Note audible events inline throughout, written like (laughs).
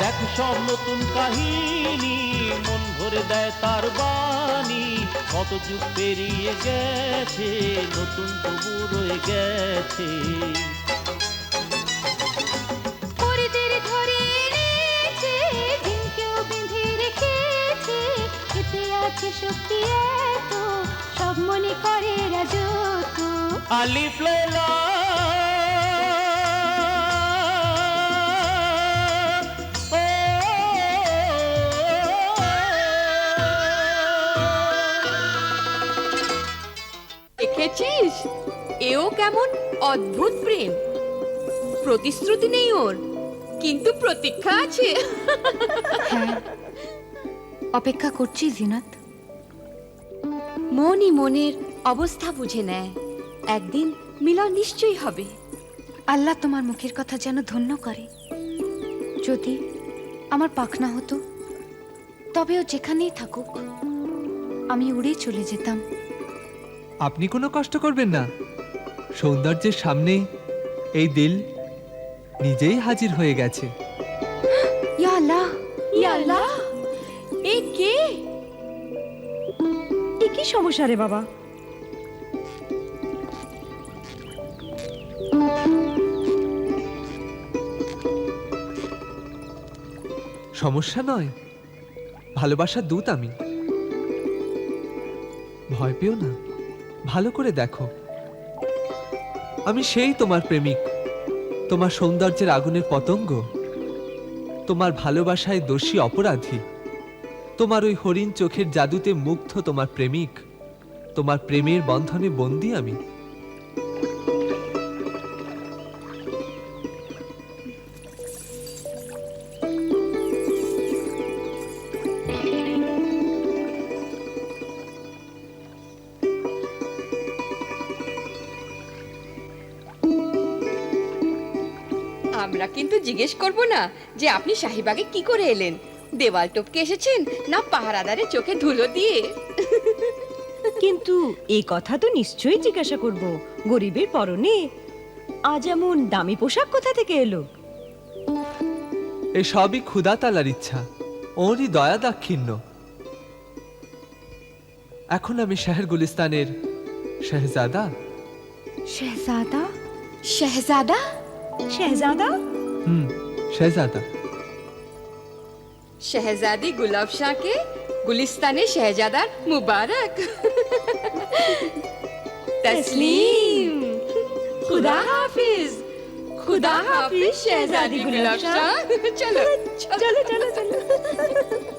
দেখ সব নতুন কাহিনী মন ভরে দেয় তার বাণী। কত যুগ পেরিয়ে গেছে নতুন তবু রয়ে গেছে। আছে শক্তি এত সব মনে করে রাজত্ব। আলিফ লাইলা কেমন? অদ্ভুত প্রেম। প্রতিশ্রুতি নেই ওর কিন্তু প্রতীক্ষা আছে। হ্যাঁ অপেক্ষা করছি জিনাত। মনই মনের অবস্থা বুঝে নেয়। একদিন মিলন নিশ্চয়ই হবে। আল্লাহ তোমার মুখের কথা যেন ধন্য করে। যদি আমার পাখনা হতো তবে ও যেখানেই থাকুক আমি উড়ে চলে যেতাম। আপনি কোনো কষ্ট করবেন না। সৌন্দর্যের সামনে এই দিল নিজেই হাজির হয়ে গেছে। ইয়া আল্লাহ ইয়াল্লাহ এ কে? এ কি সমস্যা রে বাবা? সমস্যা নয় ভালোবাসার দূত আমি। ভয় পেও না ভালো করে দেখো। আমি সেই তোমার প্রেমিক। তোমার সৌন্দর্যের আগুনের পতঙ্গ। তোমার ভালোবাসায় দোষী অপরাধী। তোমার ওই হরিণ চোখের জাদুতে মুগ্ধ তোমার প্রেমিক। তোমার প্রেমের বন্ধনে বন্দী আমি। আমরা কিন্তু জিজ্ঞেস করব না যে আপনি শাহিবাগে কি করে এলেন? দেওয়াল টপকে এসেছেন না পাহারাদারে চোখে ধুলো দিয়ে? কিন্তু এই কথা তো নিশ্চয়ই জিজ্ঞাসা করব গরিবের পরনে। আজ এমন দামি পোশাক কোথা থেকে এলো? এ সবই ক্ষুদা তালার ইচ্ছা ওরই দয়া দাক্ষিণ্য। এখন আমি শাহের গুলিস্তানের শাহজাদা। শেহজাদা? শাহজাদা? शहजादा? हम्म शहजादा। शहजादी गुलाब शाह के गुलिस्तान शहजादा मुबारक। तस्लीम। खुदा हाफिज। खुदा हाफिज शहजादी गुलाब शाह। चलो। (laughs) चलो चलो चलो।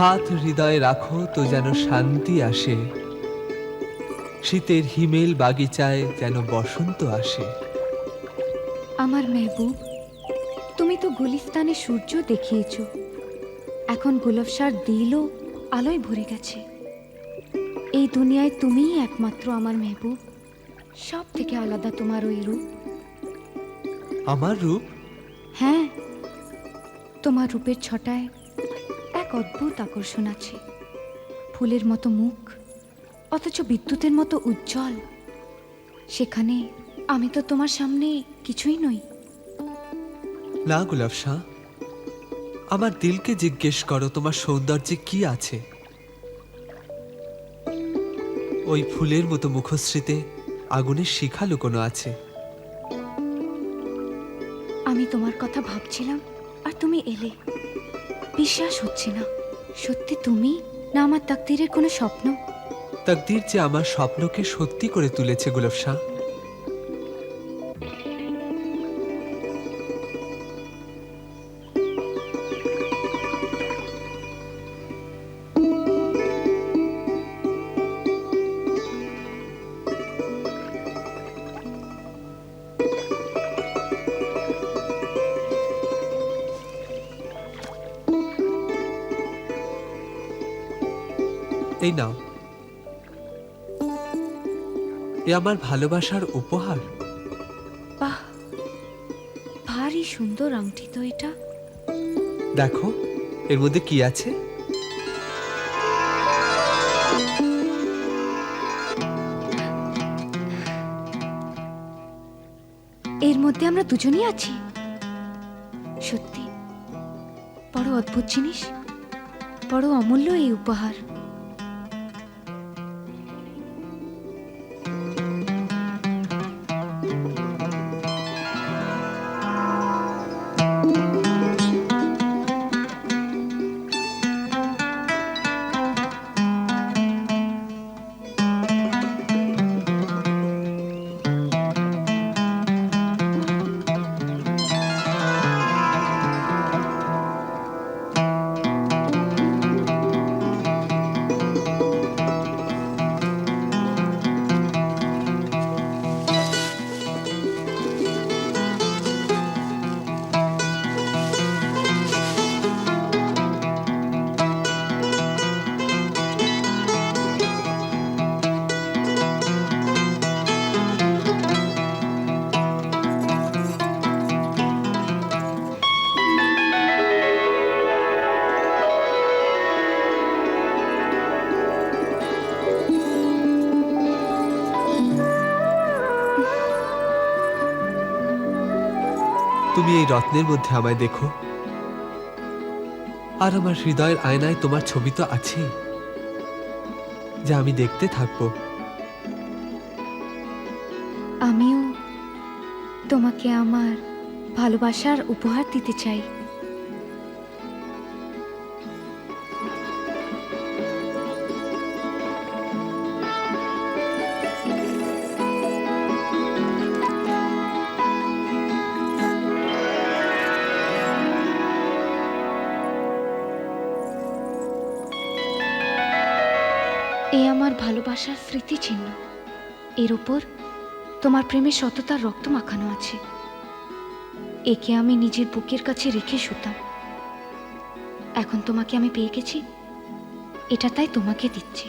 হাত হৃদয়ে রাখো তো যেন শান্তি আসে। শীতের হিমেল বাগিচায় যেন বসন্ত আসে। আমার মেহবুব তুমি তো গুলিস্তানে সূর্য দেখিয়েছ। এখন গুলফসার দিলও আলোয় ভরে গেছে। এই দুনিয়ায় তুমিই একমাত্র আমার মেহবুব। সব থেকে আলাদা তোমার ওই রূপ। আমার রূপ? হ্যাঁ তোমার রূপের ছটায় এক অদ্ভুত আকর্ষণ আছে। ফুলের মতো মুখ অথচ বিদ্যুতের মতো উজ্জ্বল। সেখানে আমি তো তোমার সামনে কিছুই নই। না গুলাব শাহ আমার দিলকে জিজ্ঞেস করো তোমার সৌন্দর্যে কি আছে। ওই ফুলের মতো মুখশ্রীতে আগুনের শিখা লুকোনো আছে? আমি তোমার কথা ভাবছিলাম আর তুমি এলে। বিশ্বাস হচ্ছে না। সত্যি তুমি না আমার তাকদিরের কোনো স্বপ্ন? তাকদির যে আমার স্বপ্নকে সত্যি করে তুলেছে গুলফ শাহ আমার ভালোবাসার উপহার? বাহ ভারী সুন্দর আংটি তো এটা। দেখো এর মধ্যে কি আছে? এর মধ্যে আমরা দুজনই আছি। সত্যি বড় অদ্ভুত জিনিস বড় অমূল্য এই উপহার। তুমি এই রত্নের মধ্যে আমায় দেখো। আর আমার হৃদয়ের আয়নায় তোমার ছবি তো আছে যা আমি দেখতে থাকব। আমিও তোমাকে আমার ভালোবাসার উপহার দিতে চাই। এ আমার ভালোবাসার স্মৃতিচিহ্ন। এর ওপর তোমার প্রেমে সততার রক্ত মাখানো আছে। একে আমি নিজের বুকের কাছে রেখে শুতাম। এখন তোমাকে আমি পেয়ে গেছি। এটা তাই তোমাকে দিচ্ছি।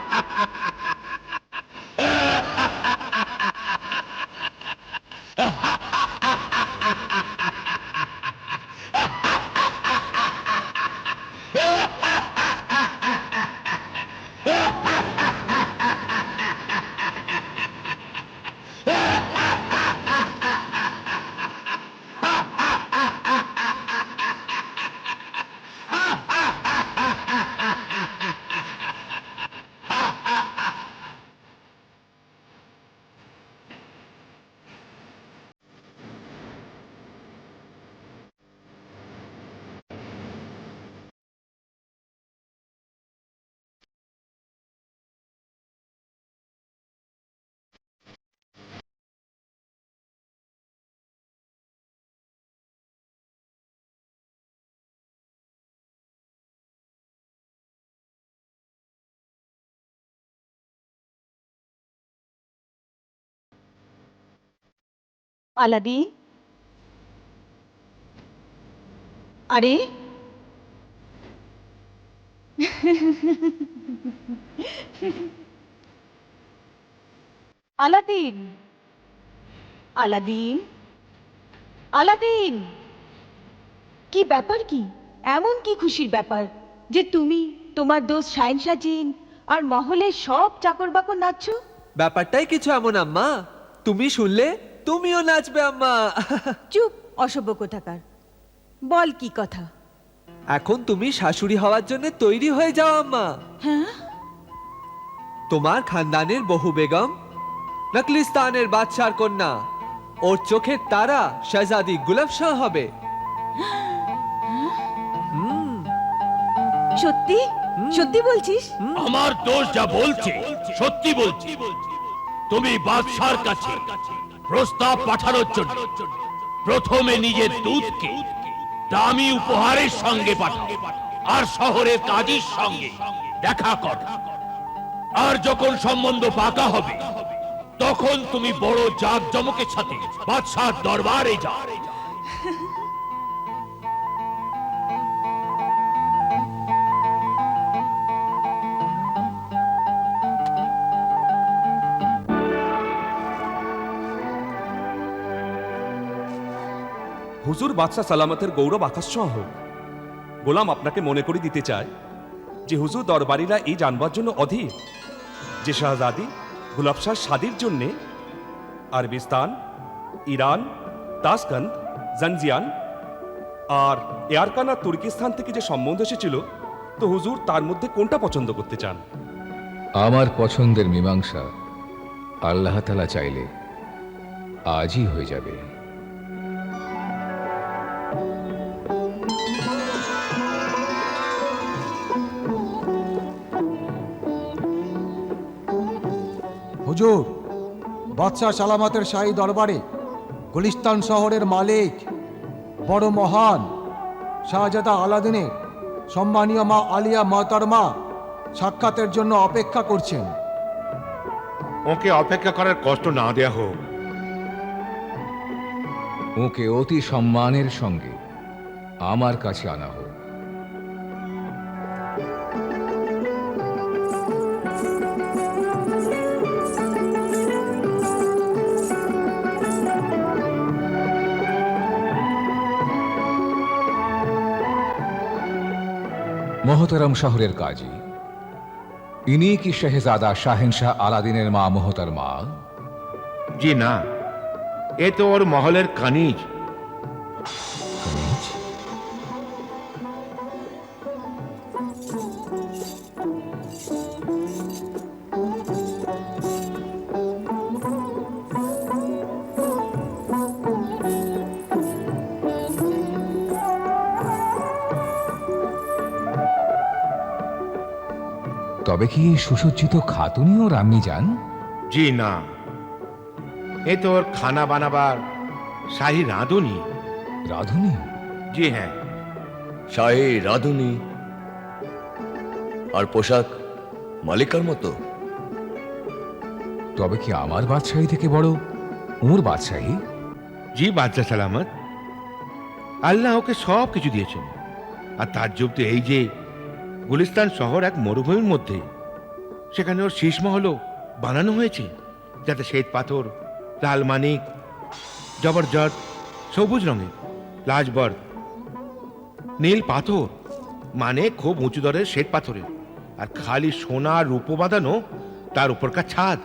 আলাদি আরে? আলাদিন। আলাদিন? আলাদিন! কি ব্যাপার কি? এমন কি খুশির ব্যাপার যে তুমি, তোমার দোস্ত শাইন সাজিন আর মহলের সব চাকর বাকর নাচছো? ব্যাপারটাই কিছু এমন, আম্মা। তুমি শুনলে? তুমিও নাচবে আম্মা। চুপ অসভ্য কোথাকার। বল কি কথা? এখন তুমি শাশুড়ি হওয়ার জন্য তৈরি হয়ে যাও আম্মা। হ্যাঁ? তোমার খানদানের বহু বেগম নকলিস্তানের বাদশার কন্যা ওর চোখের তারা শাহজাদি গুলাব শাহ হবে। সত্যি? সত্যি বলছিস? আমার দোষ যা বলছে সত্যি বলছি। তুমি বাদশার কাছে প্রস্তাব পাঠানোর জন্য। প্রথমে নিজের দুধকে দামি উপহারের সঙ্গে পাঠাও আর শহরের কাজের সঙ্গে দেখা কর। আর যখন সম্বন্ধ পাকা হবে, তখন তুমি বড় জাক জমকের সাথে বাদশাহ দরবারে যাও। হুজুর বাদশাহ সালামতের গৌরব আকাশ হোক। গোলাম আপনাকে মনে করে দিতে চায় যে হুজুর দরবারিরা এই জানবার জন্য অধীর। যে শাহজাদি গুলাব শাহ শাদির জন্যে আরবিস্তান, ইরান, তাসকান্দ, জঞ্জিয়ান আর এয়ারকানা তুর্কিস্তান থেকে যে সম্বন্ধ এসেছিল, তো হুজুর তার মধ্যে কোনটা পছন্দ করতে চান? আমার পছন্দের মীমাংসা আল্লাহ তালা চাইলে আজই হয়ে যাবে। হুজুর বাদশাহ সালামতের শাহী দরবারে গুলিস্তান শহরের মালিক বড় মহান শাহজাদা আলাদিনের সম্মানীয় মা আলিয়া মহতরমা সাক্ষাতের জন্য অপেক্ষা করছেন। ওকে অপেক্ষা করার কষ্ট না দেয়া হোক। ওকে অতি সম্মানের সঙ্গে আমার কাছে আনা হোক। মহতরম শহরের কাজী ইনি কি শেহজাদা শাহেনশাহ আলাদিনের মা মহতরমা জি না, এ তো ওর মহলের কানিজ? তবে কি সুসজ্জিত খাতুনিও রামনি যান? জি না। এ তো ওর খানা বানাবার শাহী রাঁধুনি। রাধুনী? জি হ্যাঁ। শাহী রাধুনি? আর পোশাক মালিকার মতো? তবে কি আমার বাদশাহী থেকে বড়? ওর বাদশাহী? জি বাদশাহ সালামত। আল্লাহ ওকে সব কিছু দিয়েছেন। আর তার যুগ তো এই যে গুলিস্তান শহর এক মরুভূমির মধ্যে। সেখানে ওর শীষ মহলও বানানো হয়েছে যাতে শ্বেত পাথর লাল মানিক জবরজট সবুজ রঙের লাজবর নীল পাথর মানে খুব উঁচু দরের শ্বেত পাথরের আর খালি সোনা রূপো বাঁধানো তার উপরকার ছাদ।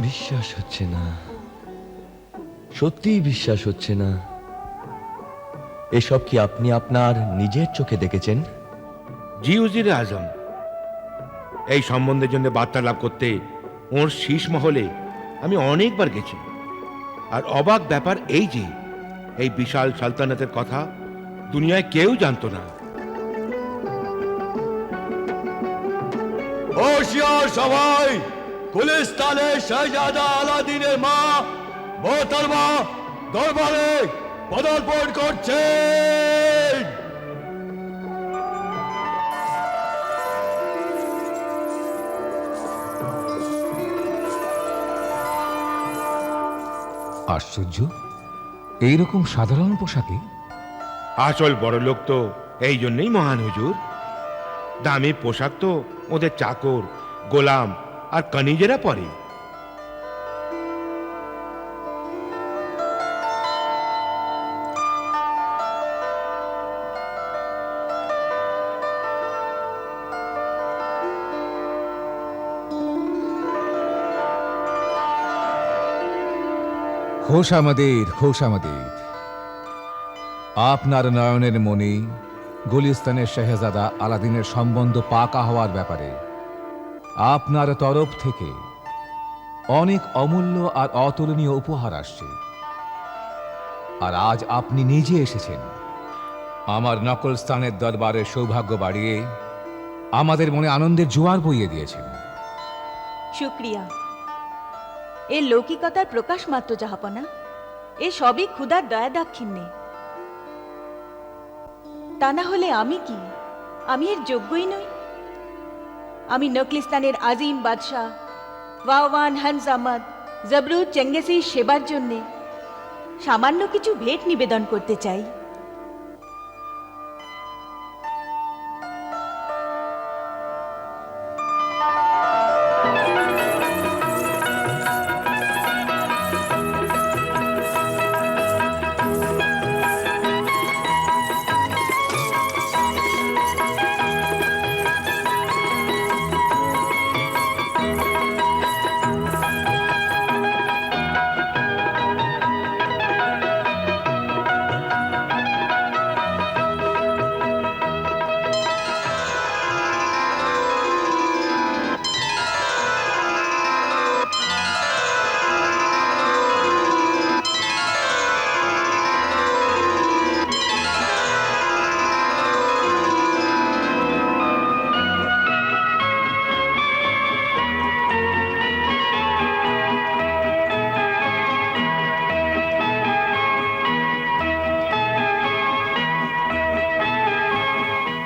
বিশ্বাস হচ্ছে না। সত্যিই বিশ্বাস হচ্ছে না। এসব কি আপনি আপনার নিজের চোখে দেখেছেন? জিউজির আজম। এই সম্বন্ধের জন্য বার্তা লাভ করতে ওর শীষ মহলে আমি অনেকবার গেছি। আর অবাক ব্যাপার এই যে, এই বিশাল সালতানাতের কথা দুনিয়ায় কেউ জানতো না। হোশিয়ার সবাই গুলিস্তানে শাহজাদা আলাদিনের মা মোহতরমা দরবারে পদার্পণ করছেন আশ্চর্য? এইরকম সাধারণ পোশাকে? আসল বড় লোক তো এই জন্যই মহান হুজুর। দামি পোশাক তো ওদের চাকর, গোলাম আর কনিজেরা পরে। হোশ আমাদের আমাদের। আপনার নয়নের মনে গুলিস্তানের শেহজাদা আলাদিনের সম্বন্ধ পাকা হওয়ার ব্যাপারে। আপনার তরফ থেকে অনেক অমূল্য আর অতুলনীয় উপহার আসছে। আর আজ আপনি নিজে এসেছেন। আমার নকল স্থানের দরবারের সৌভাগ্য বাড়িয়ে আমাদের মনে আনন্দের জোয়ার বইয়ে দিয়েছেন। শুক্রিয়া। এ লৌকিকতার প্রকাশ মাত্র যাহাপনা এ সবই ক্ষুধার দয়া দাক্ষিণ্যে তা না হলে আমি কি? আমি এর যোগ্যই নই। আমি নকলিস্তানের আজিম বাদশাহ, ওয়াওয়ান হানস আহমদ, জবরুদ চেঙ্গেসির সেবার জন্যে সামান্য কিছু ভেট নিবেদন করতে চাই।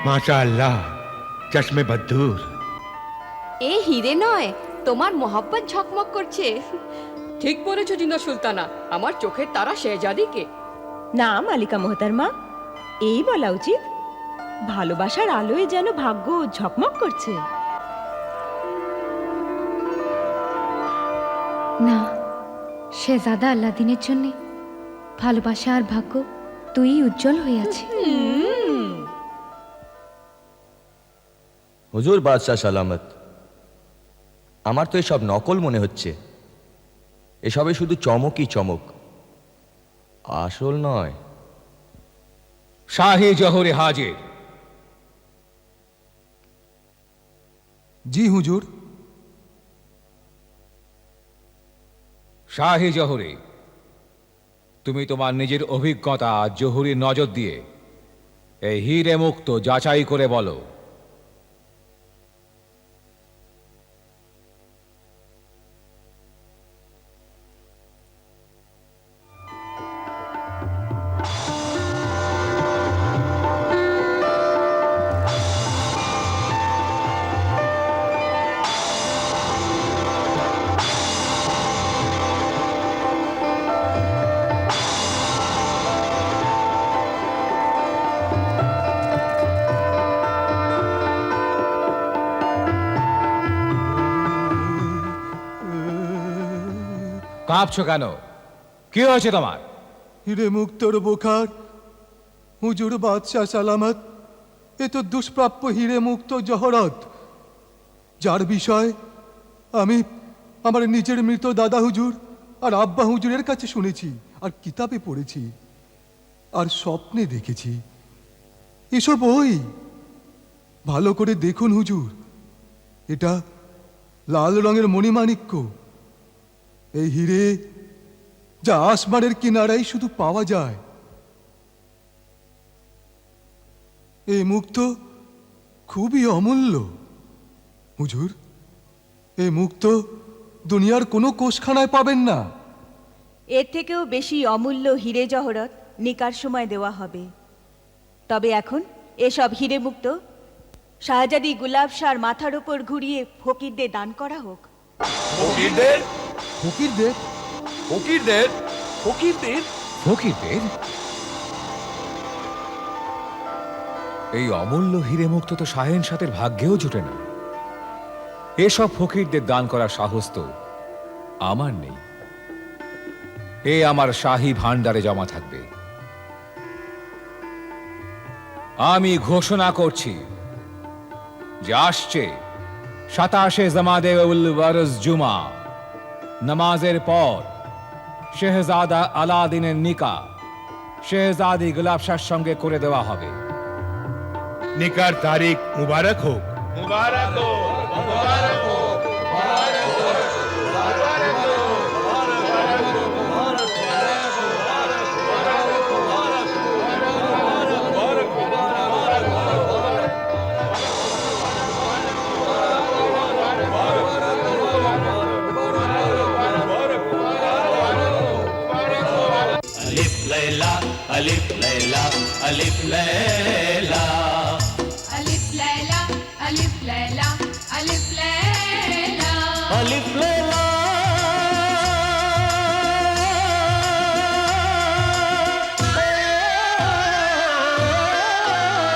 মাশা আল্লাহ চশমে বদ্দুর। এ হিরে নয় তোমার মোহাব্বত ঝকমক করছে। ঠিক বলেছ জিনা সুলতানা আমার চোখের তারা শেহজাদিকে। না মালিকা মোহতারমা এই বলা উচিত ভালোবাসার আলোয় যেন ভাগ্য ঝকমক করছে। না শেজাদা আল্লাদিনের জন্যে ভালোবাসা আর ভাগ্য তুই উজ্জ্বল হয়ে আছে। হুজুর, বাদশাহ সালামত। আমার তো এসব নকল মনে হচ্ছে। এসবে শুধু চমকই চমক। আসল নয়। শাহে জহরে হাজির। জি হুজুর। শাহে জহরে, তুমি তোমার নিজের অভিজ্ঞতা আর জহুরির নজর দিয়ে এই হিরে মুক্ত যাচাই করে বলো। কাঁপছো কেন? কি হয়েছে তোমার? হিরে মুক্তর বোখার, হুজুর বাদশাহ সালামত, এ তো দুষ্প্রাপ্য হিরে মুক্ত জহরত। যার বিষয় আমি আমার নিজের মৃত দাদা হুজুর আর আব্বা হুজুরের কাছে শুনেছি আর কিতাবে পড়েছি আর স্বপ্নে দেখেছি। এসব ওই ভালো করে দেখুন হুজুর। এটা লাল রঙের মণিমাণিক্য। এই হিরে যা আসমানের কিনারাই শুধু পাওয়া যায়। এই মুক্ত খুবই অমূল্য। হুজুর এই মুক্ত দুনিয়ার কোনো কোষখানায় পাবেন না। এর থেকেও বেশি অমূল্য হিরে জহরত নিকার সময় দেওয়া হবে। তবে এখন এসব হিরে মুক্ত শাহজাদি গুলাব শাহর মাথার ওপর ঘুরিয়ে ফকিরদের দান করা হোক। ফকিরদের ফকিরদের? ফকিরদের? ফকিরদের? ফকিরদের? এই অমূল্য হিরে মুক্ত তো শাহেন সাথের ভাগ্যেও জুটে না। এসব ফকিরদের দান করার সাহস তো আমার নেই। এ আমার শাহী ভাণ্ডারে জমা থাকবে। আমি ঘোষণা করছি যে আসছে সাতাশে জামাদে উল জুমা। নামাজের পর শেহজাদা আলাদিনের নিকা শেহজাদি গুলাবশার সঙ্গে করে দেওয়া হবে। নিকার তারিখ মুবারক হোক। মুবারক হোক। leve.